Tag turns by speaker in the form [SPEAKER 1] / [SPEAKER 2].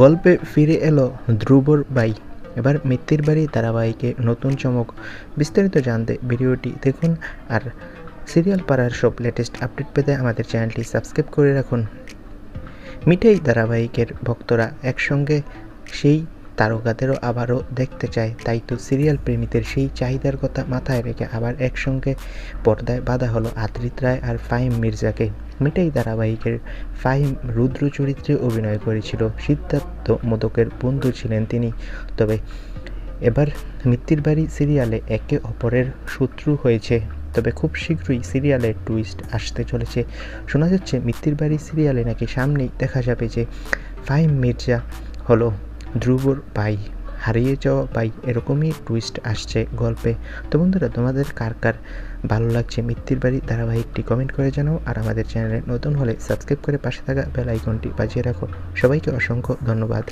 [SPEAKER 1] গল্পে ফিরে এলো ধ্রুবর বাই এবার মিত্তির বাড়ি ধারাবাহিকে নতুন চমক। বিস্তারিত জানতে ভিডিওটি দেখুন আর সিরিয়াল পাড়ার সব লেটেস্ট আপডেট পেতে আমাদের চ্যানেলটি সাবস্ক্রাইব করে রাখুন। মিঠাই ধারাবাহিকের ভক্তরা একসঙ্গে সেই তারকাদেরও আবারও দেখতে চায়, তাই তো সিরিয়াল প্রেমীদের সেই চাহিদার কথা মাথায় রেখে আবার একসঙ্গে পর্দায় বাঁধা হলো আদ্রিত রায় আর ফাহিম মির্জাকে। মিঠাই ধারাবাহিকের ফাহিম রুদ্র চরিত্রে অভিনয় করেছিল। সিদ্ধার্থ মোদকের বন্ধু ছিলেন তিনি। তবে এবার মিত্তির বাড়ি সিরিয়ালে একে অপরের শত্রু হয়েছে। তবে খুব শীঘ্রই সিরিয়ালে টুইস্ট আসতে চলেছে। শোনা যাচ্ছে, মিত্তির বাড়ি সিরিয়ালে নাকি সামনেই দেখা যাবে যে ফাহিম মির্জা হলো ধ্রুবর ভাই। হারিয়ে যাওয়া বাইক এরকমই টুইস্ট আসছে গল্পে। তো বন্ধুরা, তোমাদের কার কার ভালো লাগছে মিত্তির বাড়ি ধারাবাহিকটি কমেন্ট করে জানাও আর আমাদের চ্যানেলে নতুন হলে সাবস্ক্রাইব করে পাশে থাকা বেল আইকনটি বাজিয়ে রাখো। সবাইকে অসংখ্য ধন্যবাদ।